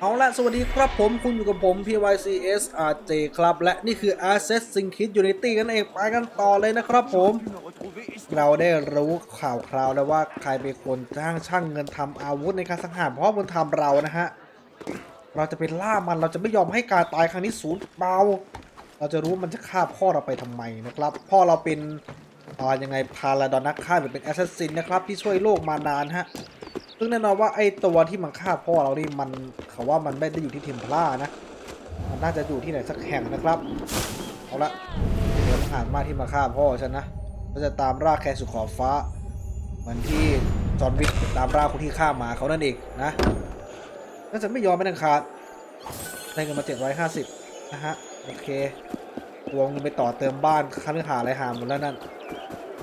เอาละสวัสดีครับผมคุณอยู่กับผม PYCS RJ ครับ และนี่คือ Assassin's Creed Unity กันเองไปกันต่อเลยนะครับผม เราได้รู้ข่าวคราวแล้วว่าใครเป็นคนจ้างช่างเงินทำอาวุธในการสังหารเพราะมันทำเรานะฮะ เราจะไปล่ามันเราจะไม่ยอมให้การตายครั้งนี้สูญเปล่าเราจะรู้มันจะฆ่าพ่อเราไปทำไมนะครับ พ่อเราเป็นอ่ายังไงพาราดอนนักฆ่าหรือเป็นแอสซัสซินนะครับที่ช่วยโลกมานานฮะ ซึ่งแน่นอนว่าไอ้ตัวที่มันฆ่าพ่อเรานี่มันเขาว่ามันไม่ได้อยู่ที่เทมเพลานะ มันน่าจะอยู่ที่ไหนสักแห่งนะครับเอาละเดี๋ยวทหารมาที่มาฆ่าพ่อฉันนะก็จะตามล่าแคร์สุขขอบฟ้าเหมือนที่จอห์นวิกตามล่าคนที่ฆ่าหมาเขานั่นเองนะน่าจะไม่ยอมไม่ดังขาดได้เงินมาเจ็ดร้อยห้าสิบนะฮะโอเควงเงินไปต่อเติมบ้านค่าเนื้อหาอะไรหาหมดแล้วนั่น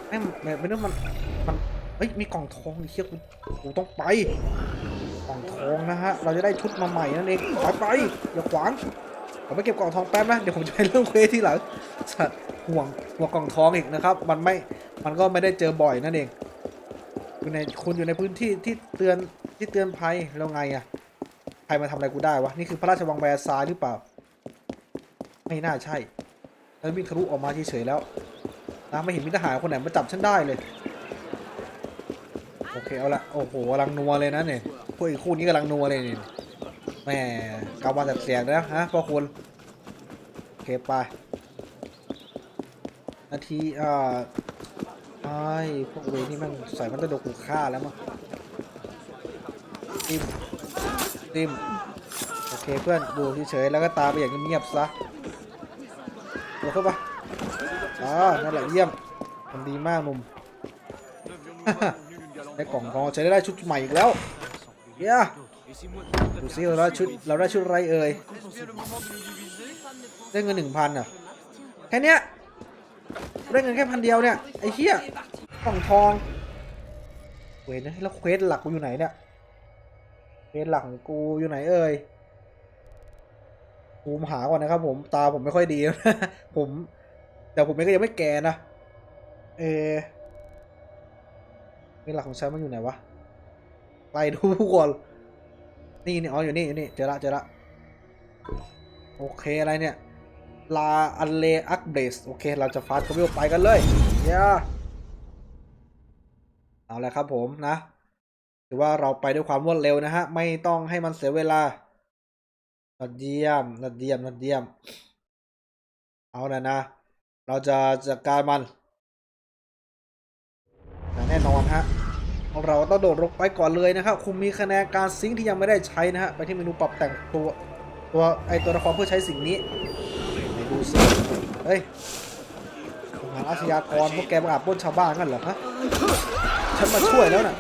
ไอ้ไม่ไม่รู้มัน เฮ้ย มีกล่องทองเชี่ยกูกูต้องไป กล่องทองนะฮะ เราจะได้ชุดมาใหม่นั่นเองไปไปอย่าขวาง ผมไปเก็บกล่องทองแป๊บนะ เดี๋ยวผมจะไปเริ่มเควสที่หลังสัตว์ห่วงห่วงกล่องทองอีกนะครับ มันไม่ มันก็ไม่ได้เจอบ่อยนั่นเองอยู่ในคุณอยู่ในพื้นที่ที่เตือนที่เตือนภัยแล้วไงอะใครมาทำอะไรกูได้วะ นี่คือพระราชวังแวร์ซายน์หรือเปล่า ไม่น่าใช่ฉันวิ่งทะลุออกมาเฉยๆแล้วนะไม่เห็นมิทหารคนไหนมาจับฉันได้เลย โอเคเอาละโอ้โหกำลังนัวเลยนะเนี่ยพวกอีกคู่นี้กำลังนัวเลยเนี่ยแหมกำวันแต่เสียงนะฮะพ่อคุณโอเคไปนาทีอ่าไอ้พวกเวนี่มันใส่มันจะโดนกูฆ่าแล้วมั้งติมติมโอเคเพื่อนดูเฉยๆแล้วก็ตามไปอย่างเงียบๆซะตัวเข้าไปอ่านั่นแหละเยี่ยมทำดีมากหนุ่ม ได้กล่องทองใช้ได้ชุดใหม่อีกแล้วเย้ดูซิเราได้ชุดเราได้ชุดอะไรเอ่ยได้เงินหนึ่งพันอะแค่เนี้ยได้เงินแค่พันเดียวเนี่ยไอ้เหี้ยกล่องทองเว้ยนะแล้วเควสหลักกูอยู่ไหนเนี่ยเควสหลักของกูอยู่ไหนเอ่ยกูมหาก่อนนะครับ ผมตาผมไม่ค่อยดี ผม แต่ผมเองก็ยังไม่แก่นะเออ นี่หลักของฉันมันอยู่ไหนวะไปดูก่อนนี่นี่อ๋ออยู่นี่อยู่นี่เจอละเจอละโอเคอะไรเนี่ยลาอันเลอักเบสโอเค เราจะฟาสต์คอมวิวไปกันเลยเย้เอาละครับผมนะถือว่าเราไปด้วยความรวดเร็วนะฮะ ไม่ต้องให้มันเสียเวลายอดเยี่ยมยอดเยี่ยมยอดเยี่ยม เอาละนะ เราจะจัดการมัน แน่นอนฮะ เราต้องโดดลงไปก่อนเลยนะครับ คุณมีคะแนนการซิงที่ยังไม่ได้ใช้นะฮะ ไปที่เมนูปรับแต่งตัวตัวไอตัวละครเพื่อใช้สิ่งนี้ไหนดูซิเฮ้ยทหารอาชญากรพวกแกมาอาบป้นชาวบ้านกันเหรอฮะ ฉันมาช่วยแล้วน่ะ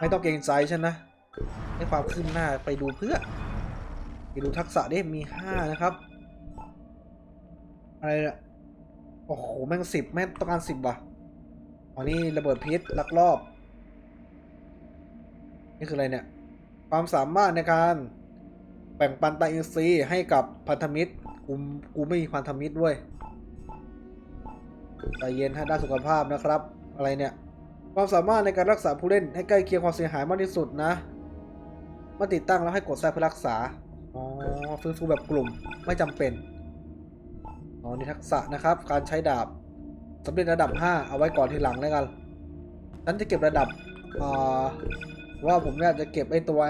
ไม่ต้องเกรงใจฉันนะ ให้ความคืบหน้าไปดูเพื่อ ไปดูทักษะได้มีห้านะครับ อะไรเนี่ยโอ้โห แม่งสิบแม่งต้องการสิบว่ะอ๋อนี่ระเบิดพิษลักลอบ นี่คืออะไรเนี่ย ความสามารถในการแบ่งปันไตอินทรีให้กับพันธมิตร กู กูไม่มีพันธมิตรด้วยใจเย็นฮะด้านสุขภาพนะครับ อะไรเนี่ย ความสามารถในการรักษาผู้เล่นให้ใกล้เคียงความเสียหายมากที่สุดนะมื่ติดตั้งแล้วให้กดแทรกเพื่อรักษา อ๋อ ฟื้นฟูแบบกลุ่มไม่จำเป็น อ๋อ นี่ทักษะนะครับ การใช้ดาบสำเร็จระดับ 5 เอาไว้ก่อนทีหลังแล้วกันฉันจะเก็บระดับอ่า ว่าผมเนี่ยจะเก็บไอ้ตัว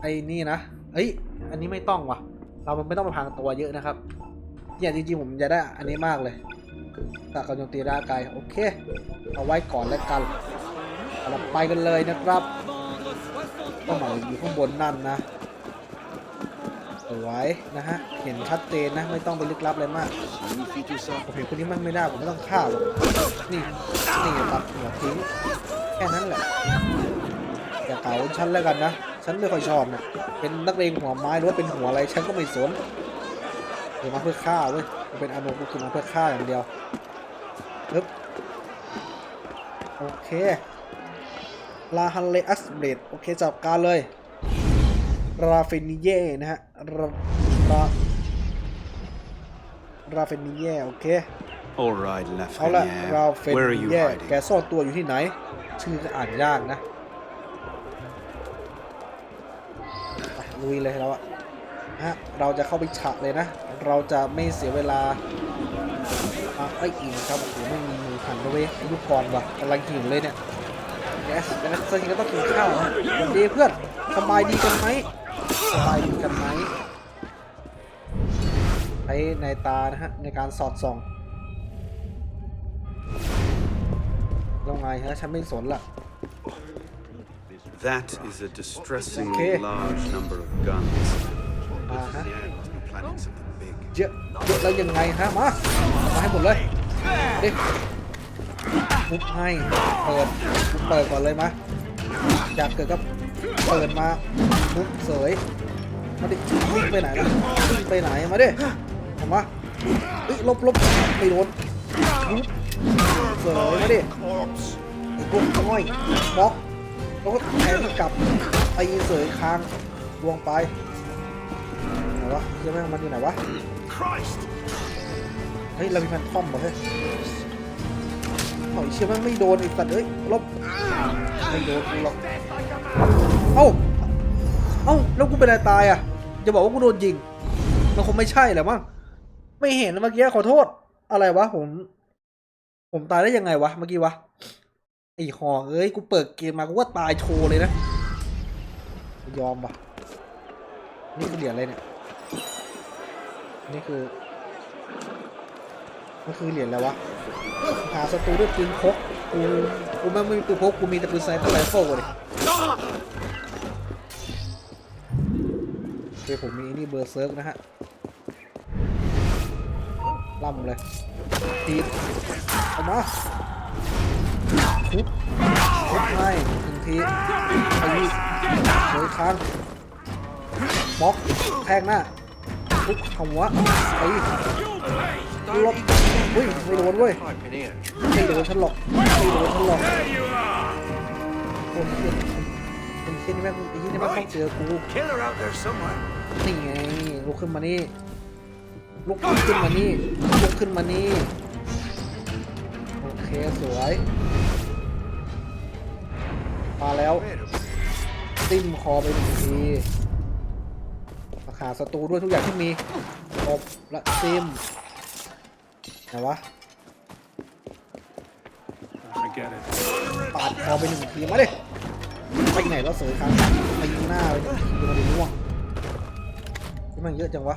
ไอ้นี่นะเฮ้ย อันนี้ไม่ต้องว่ะ เรามันไม่ต้องมาพังตัวเยอะนะครับเนี่ยจริงๆผมจะได้อันนี้มากเลยตากำลังตีร่างกายโอเค เอาไว้ก่อนแล้วกันเราไปกันเลยนะครับก็หมายอยู่ข้างบนนั่นนะสวยนะฮะ เห็นชัดเจนนะ ไม่ต้องไปลึกลับเลยมาก ผมเห็นคนนี้มันไม่ได้ ผมไม่ต้องฆ่าหรอก นี่ นี่ตัดหัวทิ้ง แค่นั้นแหละ อย่าเก่าฉันแล้วกันนะ ฉันไม่ค่อยชอบนะเป็นนักเลงหัวไม้หรือว่าเป็นหัวอะไรฉันก็ไม่สนเดี๋ยวมาเพื่อฆ่าเว้ยกูเป็นอนุกูคือมาเพื่อฆ่าอย่างเดียวปึ๊บโอเคลาฮันเลอัสเบรดโอเคจับการเลย ราเฟนิเย่นะฮะราราราเฟนิเย่โอเค All right, เอาละ Lafreniere. ราเฟน Where are you แย่ hiding? แกซ่อนตัวอยู่ที่ไหน ชื่อก็อ่านยากนะ ลุยเลยเราอะฮะเราจะเข้าไปฉะเลยนะ เราจะไม่เสียเวลาอะไอ้อิ่มครับโอ้โหไม่มีมือหันเว้ยลูกก่อนว่ะกำลังหิวเลยเนี่ยแกสแกสสักทีก็ต้องกินข้าวนะดีเพื่อนสบายดีกันไหมสบายดีกันไหมใช้ในตานะฮะในการสอดส่องแล้วไงฮะฉันไม่สนละ That is a distressingly Okay. large number of guns. Uh-huh. Yeah, planning something big. เยอะเยอะแล้วยังไงฮะมามาให้หมดเลยดิปุ๊บให้เปิดปุ๊บเปิดก่อนเลยมาอยากเกิดก็เปิดมาปุ๊บเสยมาดิวิ่งไปไหนล่ะวิ่งไปไหนมาดิออกมาเฮ้ยหลบหลบไม่โดนปุ๊บเสยมาดิไอ้พวกน้อยบล็อก แล้วก็แทงกลับไปเสยคางลวงไปไหนวะเชื่อไหมมันอยู่ไหนวะเฮ้ยเรามีแฟนทอมเหรอเฮ้ยหอยเชื่อมันไม่โดนอีกสัตว์เอ้ยลบไม่โดนกูหรอกเอ้าเอ้าแล้วกูเป็นอะไรตายอะจะบอกว่ากูโดนยิงมันคงไม่ใช่แหละมั้งไม่เห็นเมื่อกี้ขอโทษ อะไรวะผม ผมตายได้ยังไงวะเมื่อกี้วะ ไอ้หอเอ้ย กูเปิดเกมมากูว่าตายโชว์เลยนะ ยอมปะนี่คือเหรียญอะไรเนี่ย นี่คือมันคือเหรียญอะไรวะ หาศัตรูด้วยปืนพก กูกูไม่ไม่มีปืนพก กูมีแต่ปืนไซเปอร์ไรเฟิลเลยโอเคผมมีนี่เบอร์เซิร์กนะฮะล่ำเลยตีเอามา ทุบทุบให้หนึ่งทีตีเฉยค้างบล็อกแทงหน้าทุบหัวตีลบอุ้ยไม่โดนเว้ยไม่โดนฉันหรอกไม่โดนฉันหรอกโอ้ยเหี้ยไอ้เหี้ยนี่แม่งไอ้เหี้ยนี่แม่งต้องเจอกูนี่ไงลุกขึ้นมานี่ลุกขึ้นมานี่ลุกขึ้นมานี่โอเคสวย มาแล้วติ้มคอไปหนึ่งทีราคาศัตรูด้วยทุกอย่างที่มีตบและติ้มไหนวะ Forget it. ปาดคอไปหนึ่งทีมาดิไปไหนแล้วเสยครั้งไปยิงหน้าไปหนึ่งทีมาดิร่วงนี่มันเยอะจังวะ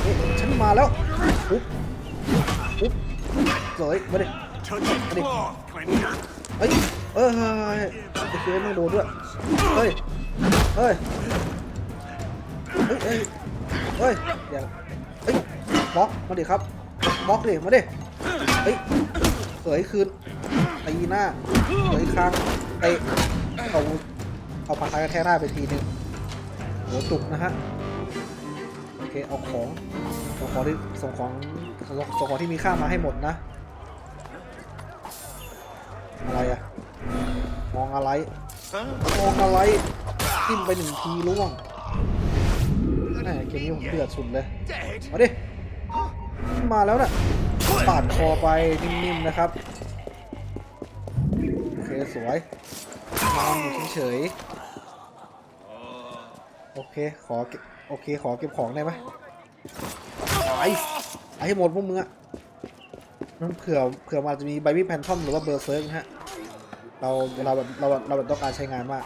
เฮ้ยฉันมาแล้วปุ๊บปุ๊บเสยมาดิ Touch of Ready. เฮ้ยเอ้ยเฮ้ยไอ้เคไม่โดนด้วยเฮ้ยเฮ้ยเฮ้ยเฮ้ยเฮ้ยเดี๋ยเฮ้ยบล็อกมาดิครับบล็อกดิมาดิเฮ้ยเสยคืนตีหน้าเสยคางเตะเอาเอาปากกากระแทกหน้าไปทีนึงหัวจุกนะฮะโอเคเอาของส่งของที่ส่งของส่งของที่มีค่ามาให้หมดนะ อะไรอะมองอะไรมองอะไรจิ้มไปหนึ่งทีล่วงแหมเกมนี้ผมเดือดสุดเลย Dead. มาดิ มาแล้วน่ะปาดคอไปนิ่มๆนะครับ โอเค สวยนอนอยู่เฉยๆ โอเค ขอเก็บโอเค ขอเก็บของได้ไหมไปไปให้หมดพวกมึงอะ นั่นเผื่อเผื่อมันจะมีไบบี้แพนทอมหรือว่าเบอร์เซิร์กฮะ เราเราแบบเราเราแบบต้องการใช้งานมาก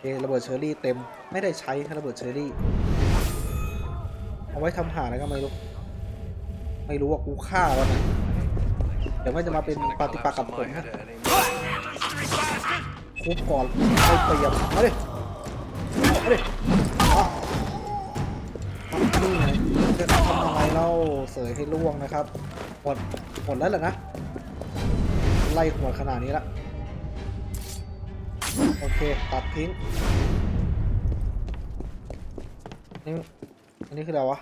โอระเบิดเชอรี่เต็มไม่ได้ใช้ครับระเบิดเชอรี่ เอาไว้ทำหาอะไรก็ไม่รู้ ไม่รู้ว่ากูฆ่าแล้วนะเดี๋ยวมันจะมาเป็นปฏิปักษ์กับผมฮะคุบก่อนเอาเปรียบมาดิมาดิ เล่าเสยให้ล่วงนะครับหมดหมดแล้วเหรอนะ ไล่หัวขนาดนี้ละโอเค ตัดทิ้งนี่อันนี้คืออะไรวะ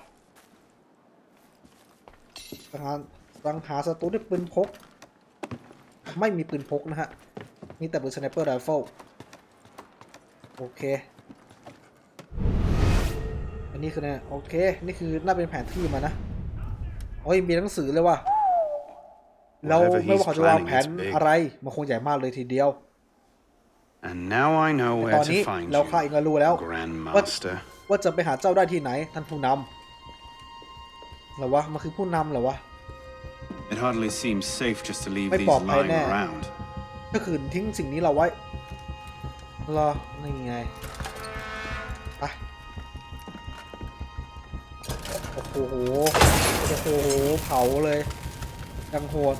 สังหารสังหาศัตรูด้วยปืนพก ไม่มีปืนพกนะฮะ มีแต่ปืนสไนเปอร์ไรเฟิลโอเค นนี้คือเนี่ยโอเค นี่คือน่าเป็นแผนที่มานะโอ้ยมีหนังสือเลยว่ะเรา Whatever ไม่ he's ว่าเขาจะวาง planning แผน is big. อะไรมันคงใหญ่มากเลยทีเดียว And now I know แต่ where ตอนนี้ to find เราข้าเอง you, ก็รู้แล้ว Grandmaster. ว่าจะไปหาเจ้าได้ที่ไหน ท่านผู้นำเหรอวะ มันคือผู้นำเหรอวะ It hardly seems safe just to leave May these pop hay lying nè. around. ก็คือทิ้งสิ่งนี้เราไว้รอนี่ไง โอ้โห โอ้โห เผาเลยยังโหด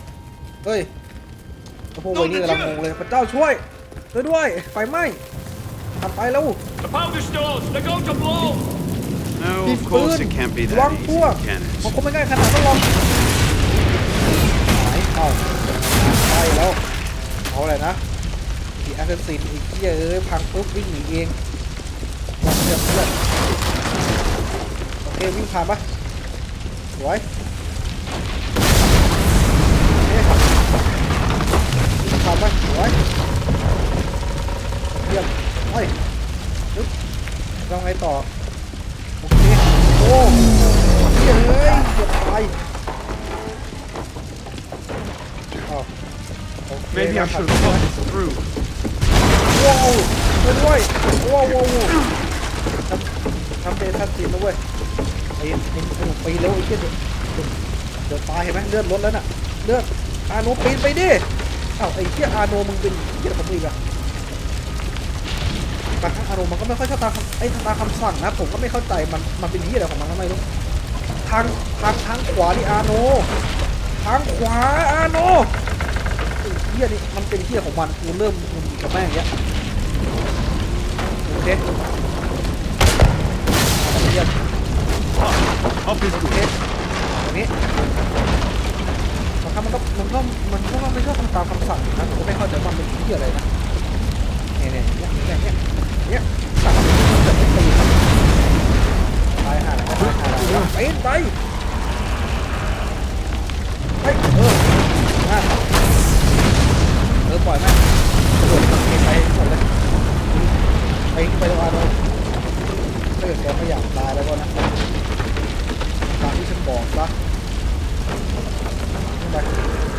เฮ้ยกระโปรงไว้นี่กำลังงงเลย พระเจ้าช่วย ช่วยด้วย ไฟไหม้ทำไปแล้ว The powder stores! They're going to blow! No, มี of ปืน course it can't be วาง that พวก easy, can มัน it? คงไม่ง่ายขนาดนั้นหรอกไหนเอ้าไปแล้ว เอาอะไรนะอีแอสเซนซินอีกที่เอ้ยพังปุ๊บวิ่งหนีเองเรียบเรียบโอเควิ่งผ่านปะ สวยโอเควิ่งผ่านปะสวยเยี่ยมไปปึ๊บเราไงต่อ โอเค โอ้เฮ้ยเฮ้ยเกือบตายอ้าวโอเค Maybe I นะครั should บ have thought this through. ว้าวช่วยด้วยว้าวว้าวว้าวทำทำเดทันซีนนะเว้ย ไอ้ไอ้ไอ้หนุ่มปีนเร็วไอ้เหี้ยเดี๋ยวเดี๋ยวตายเห็นไหมเลือดลดแล้วน่ะเลือดอาโนปีนไปดิเอ้าไอ้เหี้ยอาโนมึงเป็นเหี้ยของมึงอีกอะบางครั้งอาโนมันก็ไม่ค่อยชอบตามไอ้ตามคำสั่งนะผมก็ไม่เข้าใจมันมันเป็นเหี้ยอะไรของมันก็ไมรู้ทางทางทางขวานี่อาโนทางขวาอาโนไอ้เหี้ยนี่มันเป็นเหี้ยของมันกูเริ่มมึนกับแม่งเงี้ยโอเคเหี้ย Up is โอเค good. อย่างนี้บางครั้งมันก็มันก็มันก็ไม่ชอบทำตามคำสั่งนะผมก็ไม่เข้าใจว่ามันเป็นเหี้ยอะไรนะเนี่ยเนี่ยเนี่ยเนี่ยเนี่ยเนี่ยสั่งมันจะไม่ตีตายห่าแล้วตายห่าแล้วไปไปไปเออมาเออปล่อยแม่งโดดไปไปหมดเลยไปไปตรงอาโนถ้าเกิดแกไม่อยากตายแล้วก็นะ ตามที่ฉันบอกซะขึ้นไปหัน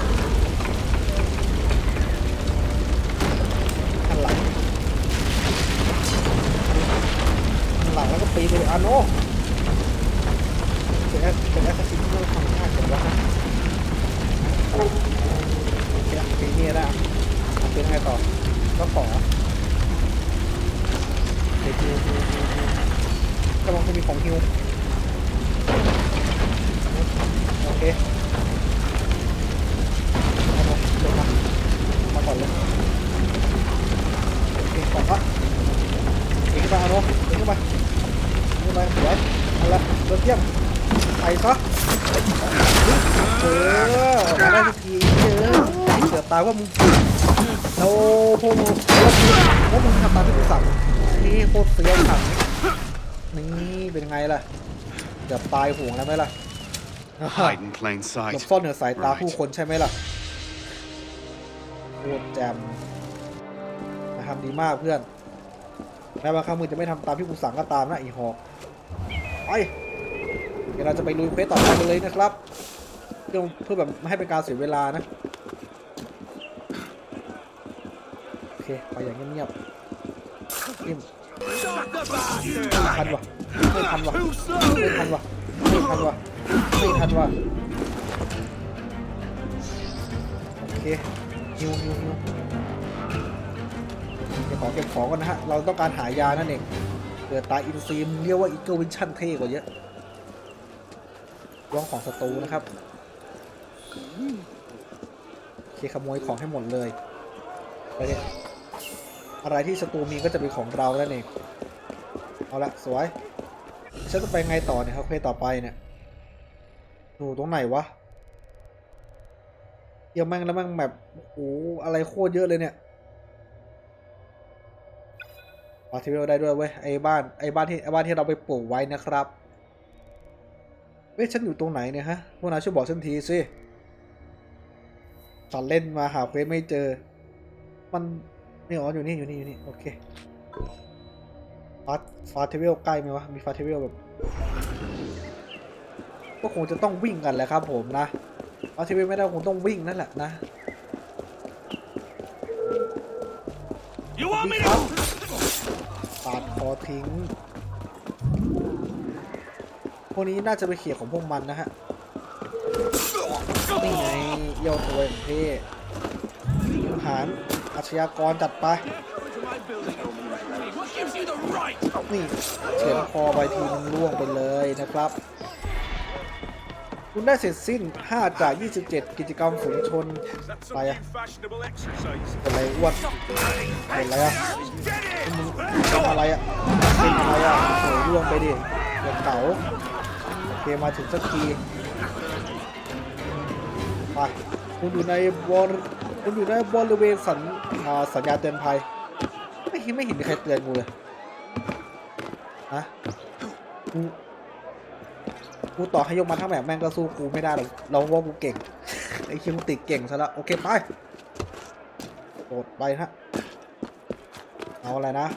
ายว่ามึงเราพวกมึงว่ามึงทำตามที่กูสั่งนี่โคตรเสียวขังนี่เป็นไงล่ะเกือบตายห่วงแล้วไหมล่ะหลบซ่อนเหนือสายตาผู้คนใช่ไหมล่ะโคตรแจมนะครับดีมากเพื่อนแม้บางครั้งมึงจะไม่ทำตามที่กูสั่งก็ตามนะไอีหอกไปเดี๋ยวเราจะไปลุยเควสต่อไปกันเลยนะครับเพื่อเพื่อแบบไม่ให้เป็นการเสียเวลานะ โอเค ไปอย่างเงียบๆนิ่มไม่ทันวะไม่ทันวะไม่ทันวะไม่ทันวะไม่ทันวะโอเคฮิวฮิวฮิวเก็บของเก็บของก่อนนะฮะ เราต้องการหายานั่นเองเกิดตายอินซีมเรียกว่าอีเกิลวิชั่นเท่กว่าเยอะร้องของศัตรูนะครับโอเคขโมยของให้หมดเลย ไปเนี่ย อะไรที่ศัตรูมีก็จะเป็นของเรานั่นเองเอาละสวยฉันจะไปไงต่อเนี่ยครับเพต่อไปเนี่ยอยู่ตรงไหนวะเยี่ยมแม่งแล้วแม่งแบบโอ้โหอะไรโคตรเยอะเลยเนี่ยมาทีเวลได้ด้วยเว้ยไอ้บ้านไอ้บ้านที่ไอ้บ้านที่เราไปปลูกไว้นะครับเว้ยฉันอยู่ตรงไหนเนี่ยฮะพวกนายช่วยบอกฉันทีสิตัดเล่นมาหาเควสไม่เจอ มัน นี่อ๋ออยู่นี่อยู่นี่อยู่นี่โอเคฟาสฟาสเทเวลใกล้ไหมวะมีฟาสเทเวลแบบก็คงจะต้องวิ่งกันแหละครับผมนะฟาสเทเวลไม่ได้คงต้องวิ่งนั่นแหละนะ You want me ครับ to? ปาดคอทิ้งพวกนี้น่าจะไปเขี่ยของพวกมันนะฮะนี่ไงเยี่ยวตัวอย่างเท่ทหาร อาชญากรจัดไป นี่เฉือนคอไปทีนึงล่วงไปเลยนะครับ คุณได้เสร็จสิ้น 5 จาก 27 กิจกรรมฝูงชนไปอะเป็นไรอ้วนเป็นไรอะมึงทำอะไรอะเป็นอะไรอะโหล่วงไปดิอย่าเก๋าโอเคมาถึงสักทีไปคุณอยู่ในบริ คุณอยู่ในบริเวณสัญสัญญาเตือนภัย ไม่เห็นไม่เห็นมีใครเตือนกูเลยฮะกูกูต่อให้ยกมาทั้งแบบแม่งก็สู้กูไม่ได้หรอกเราว่ากูเก่งไอ้คิวติดเก่งซะแล้วโอเคไปโดดไปฮะเอาอะไรนะ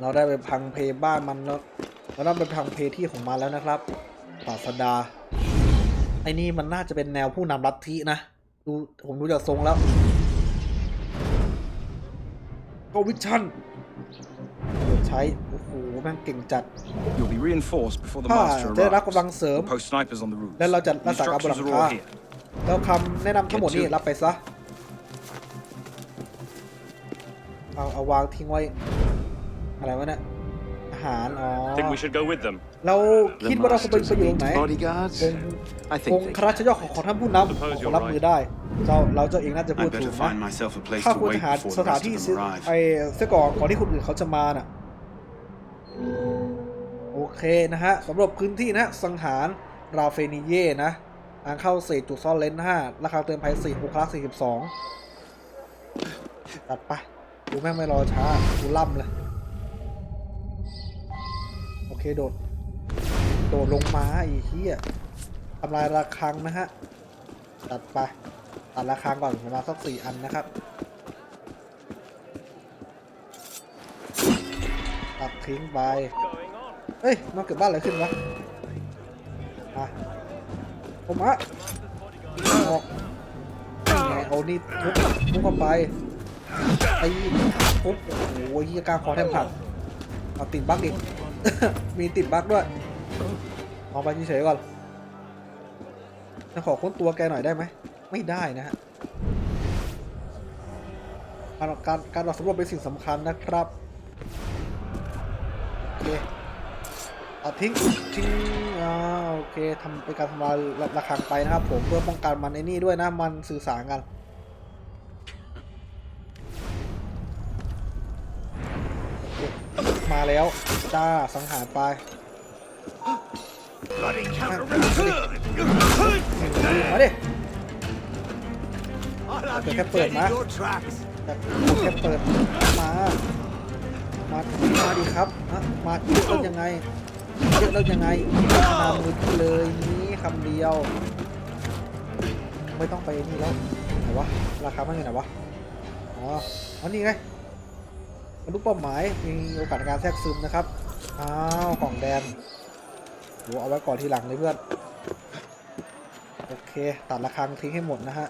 เราได้ไปพังเพบ้านมันแล้วเราได้ไปพังเพที่ของมันแล้วนะครับศาสดาไอ้นี่มันน่าจะเป็นแนวผู้นำลัทธินะ ดูผมดูจากทรงแล้วก็วิชั่นใช้ โอ้โหแม่งเก่งจัด You'll be reinforced before the ถ้า master จะได้รับ arrives. กำลังเสริม We'll post snipers on the roofs. แล้วเราจะ The รักษาการบนหลัง instructions are คา all here. แล้วคำแนะนำทั้งหมดนี่ Get to it. รับไปซะ เอาเอาวางทิ้งไว้ อะไรวะเนี่ยอา หาร อ๋อ Think we should go with them? เรา The คิดว่าเราควรไป masters ประโยชน์ไหน elite bodyguards? อง I ค์ think องค์ they คณะชยอของของท่านผู้นำ Suppose ขอ you're รับมือได้ เจ้าเราเจ้าเองน่าจะพู I ดถู better ก find นะ myself a place ถ้า to ควร wait จะหา before ส the ถาน rest ที่ of ซื้อ them arrive. ไอ้เสื้อก่อนก่อนที่คนอื่นเขาจะมาน่ะ โอเคนะฮะสำหรับพื้นที่นะสังหารราเฟนิเย่นะทางเข้า4จุดซ่อนเลนห้าราคาเตือนภัย4บุคลัก42ตัดไปกูแม่งไม่รอช้ากูล่ำเลยโอ เคโดด โดดลงมาไอ้เหี้ยทำลายระฆังนะฮะ ตัดไป ตัดระฆังก่อนประมาณสักสี่อันนะครับ ตัดทิ้งไป เฮ้ยมันเกิดบ้านอะไรขึ้นวะมาผมอะออกนี่ไงเอานี่ทุบทุบเข้าไปไอ้ทุบโอ้โหเฮียกล้าคอแทบผักเอาติดบั๊กอีก มีติดบั๊กด้วยเอาไปเฉยๆก่อนจะขอค้นตัวแกหน่อยได้ไหม ไม่ได้นะฮะ การการการออกสำรวจเป็นสิ่งสำคัญนะครับ โอเคเอาทิ้งทิ้งอ่าโอเคทำเป็นการทำลายระระฆังไปนะครับผมเพื่อป้องกันมันไอ้นี่ด้วยนะ มันสื่อสารกัน มาแล้ว จ้าสังหารไป Bloody มาดิ counter มาดิ I'll have you dead in your tracks. แต่แค่เปิดมา มา มาดิครับฮะมาเยอะแล้วยังไงเยอะแล้วยังไงนามือพี่เลยนี้คำเดียว ไม่ต้องไปนี่แล้วไหนวะ ราคามันอยู่ไหนวะ อ๋อ อันนี้ไง บรรลุเป้าหมายมีโอกาสในการแทรกซึมนะครับ อ้าวกล่องแดงโหเอาไว้ก่อนทีหลังเลยเพื่อน โอเค ตัดระฆังทิ้งให้หมดนะฮะ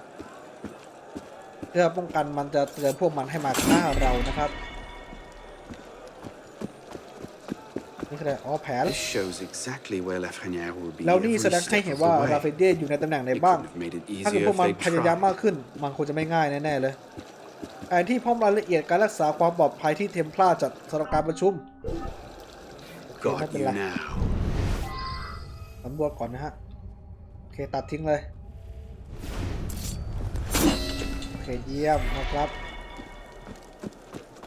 เพื่อป้องกันมันจะเตือนพวกมันให้มาฆ่าเรานะครับ นี่คืออะไรอ๋อแผน This shows exactly where Lafreniere will be แล้วนี่ every แสดงให้ step เห็น of ว่า the ราเฟ way. เดอยู่ในตำแหน่งไหน It บ้าง could have made it ถ้าเกิด easier พวก if มัน they พยายาม tried. มากขึ้น มันคงจะไม่ง่ายแน่ๆเลย แผนที่พร้อมรายละเอียดการรักษาความปลอดภัยที่เทมพลาจัดสำหรับการประชุม Got you Alhamdulillah. now. สำรวจก่อนนะฮะ โอเค ตัดทิ้งเลย โอเค เยี่ยมนะครับ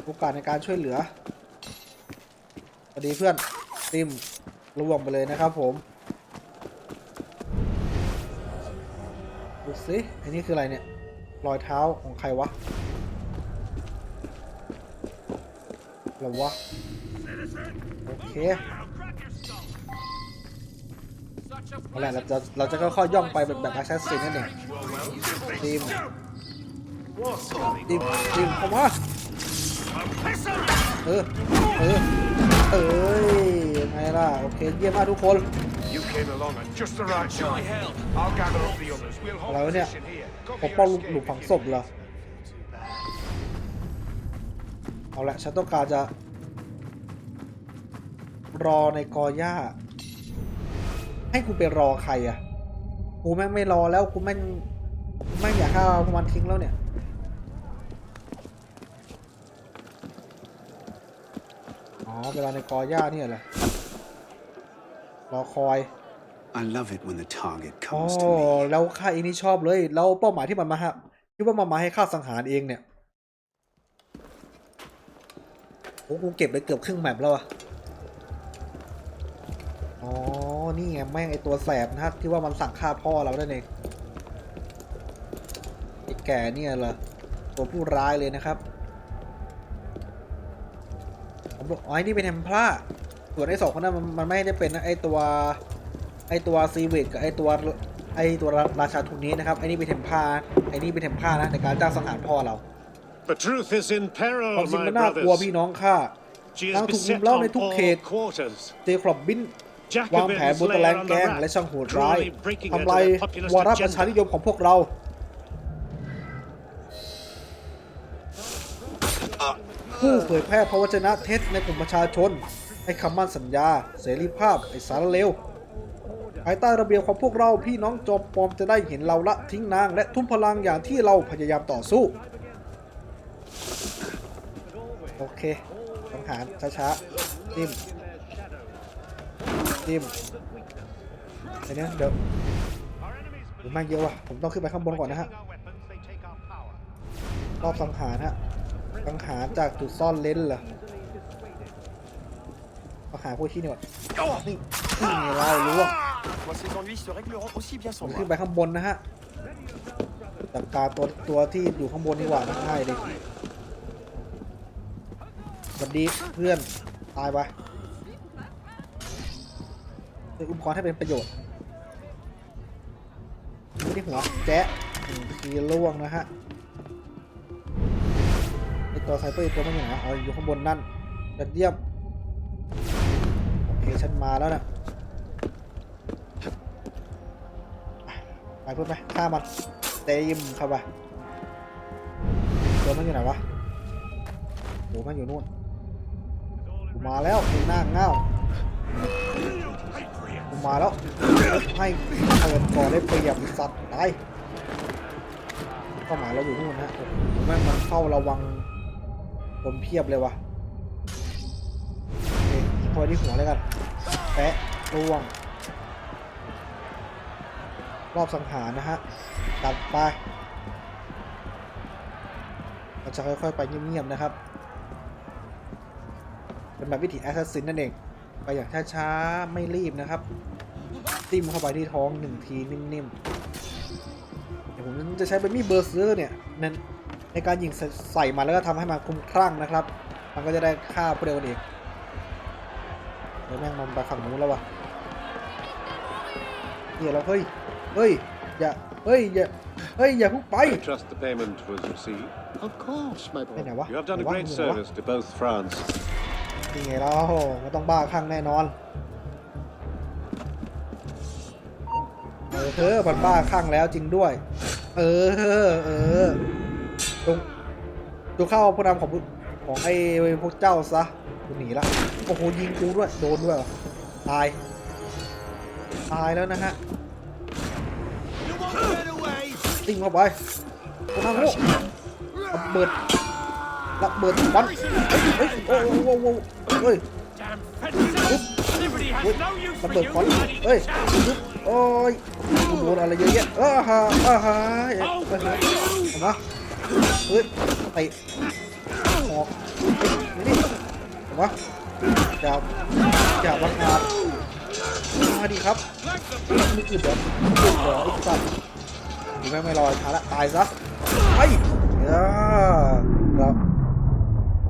โอกาสในการช่วยเหลือสวัสดีเพื่อนติมล่วงไปเลยนะครับผมดูสิอันนี้คืออะไรเนี่ย รอยเท้าของใครวะ อะไรวะ โอเคเอาละไรเราจะเราจะค่อยๆย่องไปแบบแบบแอสซัสซินนั่นเองทีมทีมทีมเข้ามาเออเออเอ้ยยังไงล่ะ โอเค เยี่ยมมากทุกคน You came along at just the right time. I'll gather up the others. We'll อะไร hold วะเนี่ย position here. ปกป้องหลุมฝังศพเหรอ เอาละฉันต้องการจะ รอในกอหญ้า ให้กูไปรอใครอะกูแม่งไม่รอแล้วกูแม่งกูแม่งอยากฆ่าพวกมันทิ้งแล้วเนี่ยอ๋อเวลาในกอหญ้าเนี่ยเหรอรอคอย I love it when the target อ๋อ comes to me. แล้วข้าเองนี่ชอบเลย แล้วเป้าหมายที่มันมาฮะที่ว่ามันมาให้ข้าสังหารเองเนี่ยโอ้ กูเก็บไปเกือบครึ่งแมปแล้วอะอ๋อ นี่ไงแม่งไอตัวแสบนะที่ว่ามันสั่งฆ่าพ่อเราได้เองไอแก่เนี่ยเหรอตัวผู้ร้ายเลยนะครับ ผมบอกอ๋อนี่เป็นเทมพลาส่วนไอสองคนนั้นมันไม่ได้เป็นนะไอตัวไอตัวซีวิกกับไอตัวไอตัวราชาทุนนี้นะครับไอนี่เป็นเทมพลาไอนี่เป็นเทมพลานะในการจ้างสังหารพ่อเรา The truth is in ความ peril, จริง my มันน่ากลัวพี่ brothers. น้องข้า She นาง is ถูกลุ beset มเล้าใน on ทุก all เขต quarters. เจครอบบิน วางแผน Jacobins บนตะ lay แลง on แก the ง และ rack, ช่างโหดร้าย cruelly breaking ทำลาย into the populist วาระประชา agenda. นิยมของพวกเรา ผู้เผยแพร่พระวจนะเท็จในกลุ่มประชาชน ให้คำมั่นสัญญา เสรีภาพ ไอสารเลวภายใต้ระเบียบของพวกเราพี่น้องจอมปลอมจะได้เห็นเราละทิ้งนาง และทุ่มพลังอย่างที่เราพยายามต่อสู้ โอเคสังหารช้าๆจิ้มจิ้มเดี๋ยวนี้เดี๋ยวโหแม่งเยอะว่ะผมต้องขึ้นไปข้างบนก่อนนะฮะรอบสังหารฮะสังหารจากจุดซ่อนเลนเหรอสังหารพวกที่นี่ก่อนนี่นี่ไงเราล่วง Moi, ces ennuis se régleront aussi bien ผ sans ม moi. ขึ้นไปข้างบนนะฮะจัดการตัวตัวที่อยู่ข้างบนดีกว่านะง่ายดิส วัสดีเพื่อน ตายไปเดี๋ยวอุปกรณ์ให้เป็นประโยชน์นี่ที่หัวแจ๊ะหนึ่งทีล่วงนะฮะไอตัวไซเปอร์อีกตัวมันอยู่ไหนอ๋ออยู่ข้างบนนั่นยอดเยี่ยมโอเคฉันมาแล้วนะไปเพื่อนไปฆ่ามันเต็มเข้าไปตัวมันอยู่ไหนวะโหมันอยู่นู่น มาแล้วหน้าเง่ากูมาแล้วให้เปิดก่อนได้เปรียบสัตว์ตายเป้าหมายเราอยู่นู่นนะแม่งมันเข้าระวังคนเพียบเลยวะโอเคพอที่หัวเลยกันแปะร่วง รอบสังหารนะฮะตัดไปเราจะค่อยๆไปเงียบๆนะครับ เป็นแบบวิถีแอสซัสซินนั่นเอง ไปอย่างช้าๆ ไม่รีบนะครับ ติ้มเข้าไปที่ท้องหนึ่งทีนิ่มๆ เดี๋ยวผมจะใช้เป็นมีดเบอร์เซอร์เนี่ยในในการยิงใส่มันแล้วก็ทำให้มันคลุ้มคลั่งนะครับ มันก็จะได้ฆ่าเปลวเองเดี๋ยวแม่งมันไปฝั่งนู้นแล้ววะเดี๋ยวเราเฮ้ย เฮ้ย อย่า เฮ้ย อย่า เฮ้ย อย่าเพิ่งไป I trust the payment was received. Of course, my ไปไหน boy. วะ You have done a ไหนวะ great อยู่ไหนวะ service to both France. นี่ไงเราไม่ต้องบ้าคลั่งแน่นอนเออเธอมันบ้าคลั่งแล้วจริงด้วย เออเออจงจงเข้าผู้นำของของไอ้พวกเจ้าซะกูหนีละโอ้โหยิงกูด้วยโดนด้วยตายตายแล้วนะฮะติ้งเข้าไปผู้นำพวกระเบิดระเบิดบอลเฮ้ยเฮ้ยโอ้โหโอ้โห เฮ้ย Liberty has no use ระ for เบิด you. ควันเฮ้ยโอ้ยกูโดนอะไรเยอะแยะอ้าฮะอ้าฮะเห็นไหมเห็นไหมเฮ้ยเตะออกเฮ้ยนี่เห็นไหมจับจับวังอาจมาดีครับมีอึดเหรออึดเหรอไอ้สัตว์ดีไหมไม่รอช้าละตายซะไปอ่าแล้ว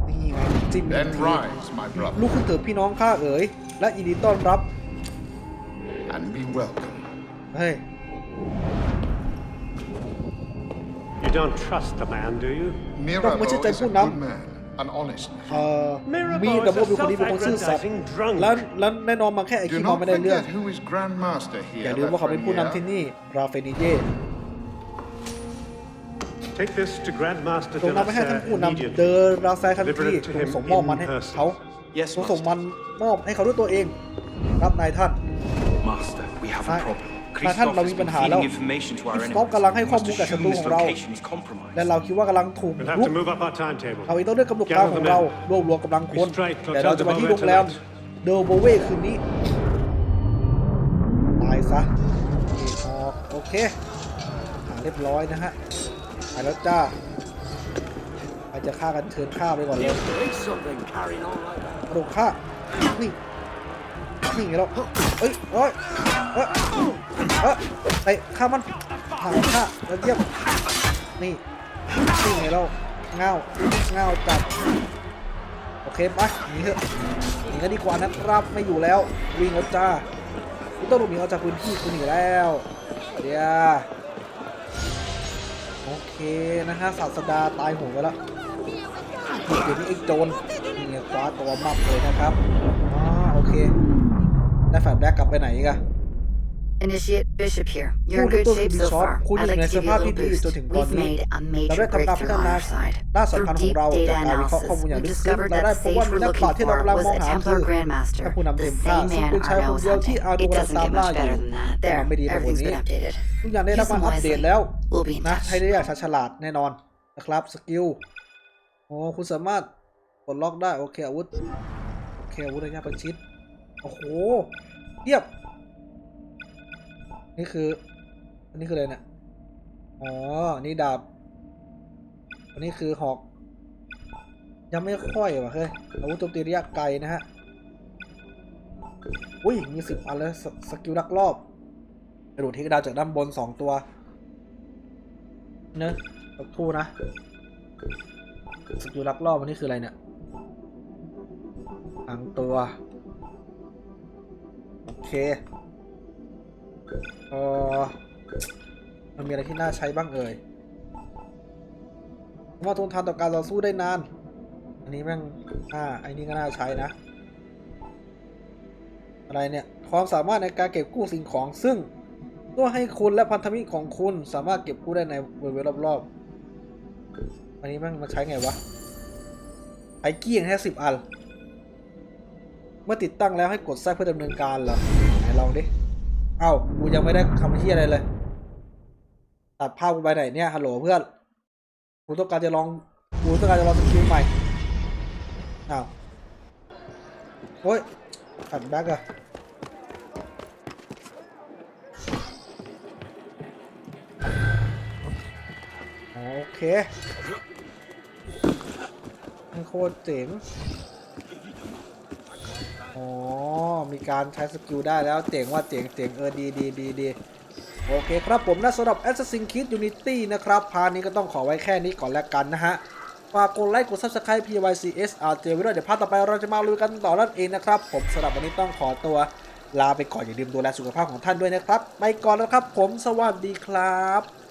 นี่ไงจิ้ม Then ที rise, my ลูก brother, ขึ้นเถิดพี่น้องข้าเอ๋ย และยินดีต้อนรับ and be welcome. เฮ้ย You don't trust the man, do you? Mirabeau mà chứ is chạy a phụ good nắm. man, an honest เอ่อ Mirabeau มี is แต่ a ว่าเป็นคนที่เป็นคนซื่อสัตย์ self-aggrandizing drunk. แล้วแล้วแน่นอนมันแค่ไอ man. คิ Do มอง not ไม่ได้เรื่อง forget who is Grand Master อย่า here, ลืมว่าเขาเป็นผู้นำที่ Lafreniere. นี่ ราเฟนิเย่ Take this to Grandmaster จง de นำไปให้ท่าน Lasserre ผู้นำ immediately. เดอราแซทัน Deliver ที it to him ส่งมอบมันให้ in person. เขา Yes, จงส่ง Master. มันมอบให้เขาด้วยตัวเอง ครับนายท่าน Master, we have Ah, a problem. ah, ท่าน Christoph เรามี has ปัญ been หาแล้ว feeding information to our คริสตอฟ enemies. กำลังให้ We ข้อ must มูลกับศั assume ตรู this ของเรา location is compromised. และเราคิดว่ากำลังถูก We'll have ลุก to move up our timetable. เราเองต้องเลือกกำหนดการของเรารวบรวมกำลังคน We strike แต่เราจะมาที่โรงแรมเดอโบเวคืนนี้ตายซะนี่ออกโอเคหาเรียบร้อยนะฮะ ไปแล้วจ้าใครจะฆ่ากันเชิญฆ่าไปก่อนเลย something carrying on like that. กระโดดฆ่านี่นี่ไงเราเอ้ยเอ้ยเอ้ยเอ้ยเตะฆ่ามันทางฆ่าแล้วเยี่ยมนี่นี่ไงเราเงาเงาจัดโอเคไปหนีเถอะหนีกันดีกว่านะครับไม่อยู่แล้ววิ่งแล้วจ้าคุณต้องหลบหนีออกจากพื้นที่คุณหนีแล้วเดี๋ยว โอเคนะฮะศาสดาตายโหัวไปแล้วเดี๋ยวนี้ไอ้โจรนี่ยคว้าตัวมับเลยนะครับอ๋อโอเค ได้แฟลแบ็กกลับไปไหนอีกอะ Initiate Bishop here. You're in พูด good ตัว shape บิ so ชอป far. คุณอ I'd ยู่ like ใน to ส give you ภาพ a ที่ little ดีจน boost. ถึงตอน We've นี้ made a เรา major ได้ทำการพั breakthrough ฒ on นา our side. ด้านสำคัญ Through ของ deep เราจาก data การวิเคราะห์ข้อมูล analysis, อย่าง we ลึกซึ้ง discovered เราได้ that พ the บว่า sage มี we're นักปราช looking ญ์ที่เรา for กำลังมอง was a หาคื Templar อ Grandmaster. ถ้าผู้นำ The เต็มผ้า same ซึ่ง man เป็นชาย our คนเดียว Nels ที่ hunted. อาดู It กำลัง doesn't ตาม get ล่า much อยู่ better than that. แต่มัน There, ไม่ดีไปกว่า everything's นี้ been updated. ทุกอย่างได้รับการอัปเดตแล้ว We'll be in นะ touch. ใช้ได้อย่างฉลาดแน่นอนนะครับสกิลโอ้คุณสามารถปลดล็อกได้โอเคอาวุธโอเคอาวุธระยะประชิดโอ้โหเทียบ นี่คือ อันนี้คืออะไรเนี่ย อ๋อ นี่ดาบ อันนี้คือหอก ยังไม่ค่อยว่ะเฮ้ย อาวุธโจมตีระยะไกลนะฮะ อุ้ย มีสิบอันแล้วสสกิลลักรอบกระโดดเทคดาวจากด้านบนสองตัว เนอะสักครู่นะ สกิลลักรอบอันนี้คืออะไรเนี่ยอังตัว โอเค เออมันมีอะไรที่น่าใช้บ้างเอ่ยว่าทนทานต่อการต่อสู้ได้นาน อันนี้แม่งอ่าไอ้นี่ก็น่าใช้นะ อะไรเนี่ย ความสามารถในการเก็บกู้สิ่งของซึ่งตัวให้คุณและพันธมิตรของคุณสามารถเก็บกู้ได้ในบริเวณรอบๆ อันนี้แม่งมันใช้ไงวะ ไอ้เกี้ยงแค่สิบอัน เมื่อติดตั้งแล้วให้กดแทรกเพื่อดำเนินการเหรอไหนลองดิ เอ้ากูยังไม่ได้ทำที่อะไรเลย ตัดภาพกูไปไหนเนี่ยฮัลโหลเพื่อนกูต้องการจะลองกูต้องการจะลองสกิลใหม่อ้าวโอ้ยขัดแบ็กอะโอเคโคตรเจ๋ง อ๋อ มีการใช้สกิลได้แล้วเจ๋งว่าเจ๋งเจ๋งเออดีดีดีดีโอเคครับผมนะสำหรับ Assassin's Creed Unity นะครับ พาร์ทนี้ก็ต้องขอไว้แค่นี้ก่อนแล้วกันนะฮะฝากกดไลค์กด Subscribe PYCS RJ ไว้ด้วยเดี๋ยวพาร์ทต่อไปเราจะมาลุยกันต่อนั่นเองนะครับ ผมสำหรับวันนี้ต้องขอตัวลาไปก่อนอย่าลืมดูแลสุขภาพของท่านด้วยนะครับ ไปก่อนแล้วครับผมสวัสดีครับ